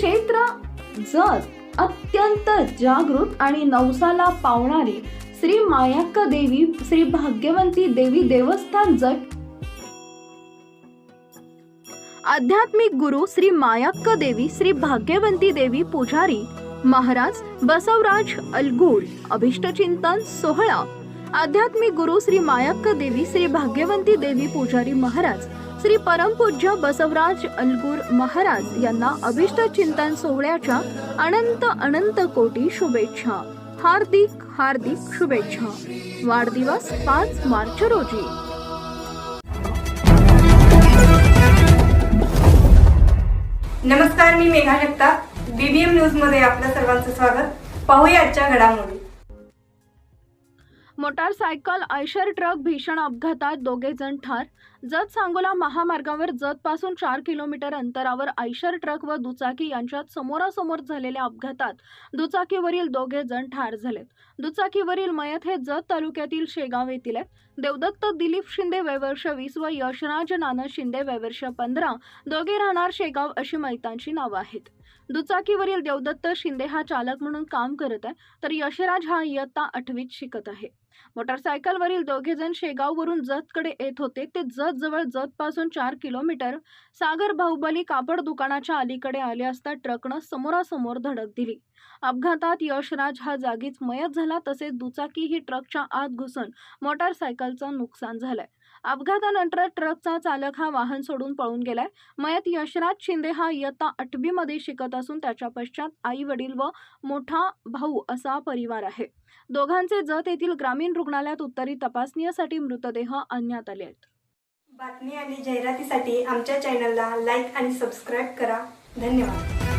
क्षेत्र जत अत्यंत जागृत आणि नवसाला पावणारी श्री मायाक्का देवी श्री भाग्यवंती देवी देवस्थान जट आध्यात्मिक गुरु श्री मायाक्का देवी श्री भाग्यवंती देवी पुजारी महाराज बसवराज अलगूळ अभिष्टचिंतन सोहळा आध्यात्मिक गुरु श्री मायाक्का देवी श्री भाग्यवंती देवी पुजारी महाराज श्री परमपूज्य बसवराज अलगूर महाराज यांना अभिष्ट चिंतन सोहळ्याच्या अनंत अनंत कोटी शुभेच्छा. हार्दिक हार्दिक शुभेच्छा. वाढदिवस पाच मार्च रोजी. नमस्कार मी मेघा जगताप. बीबीएम न्यूजमध्ये आपल्या सर्वांचं स्वागत. पाहूया आजच्या घडामोडी. मोटारसायकल आयशर ट्रक भीषण अपघातात दोघे जण ठार. जत सांगोला महामार्गावर जतपासून चार किलोमीटर अंतरावर आयशर ट्रक व दुचाकी यांच्यात समोरासमोर झालेल्या अपघातात दुचाकीवरील दोघे जण ठार झालेत. दुचाकीवरील मयत हे जत तालुक्यातील शेगाव येथील आहेत. देवदत्त दिलीप शिंदे वयवर्ष वीस व यशराज नाना शिंदे वयवर्ष पंधरा दोघे राहणार शेगाव अशी मैतांची नावं आहेत. दुचाकीवरील देवदत्त शिंदे हा चालक म्हणून काम करत आहे तर यशराज हा इयत्ता आठवीत शिकत आहे. मोटारसायकलवरील दोघे जण शेगाववरून जतकडे येत होते. ते जत जवळ जतपासून चार किलोमीटर सागर बाहुबली कापड दुकानाच्या अलीकडे आले असता ट्रकनं समोरासमोर धडक दिली. अपघातात यशराज हा जागीच मयत झाला तसेच दुचाकी ही ट्रकच्या आत घुसून मोटारसायकलचं नुकसान झालंय. अपघातानंतर ट्रकचा चालक हा वाहन सोडून पळून गेलाय. मयत यशराज शिंदे हा इयत्ता आठवीमध्ये शिकत असून त्याच्या पश्चात आई वडील व मोठा भाऊ असा परिवार आहे. दोघांचे जत येथील ग्रामीण रुग्णालयात उत्तरी तपासणीसाठी मृतदेह आणण्यात आले आहेत. बातमी आणि जाहिरातीसाठी आमच्या चॅनलला लाईक आणि सबस्क्राईब करा. धन्यवाद.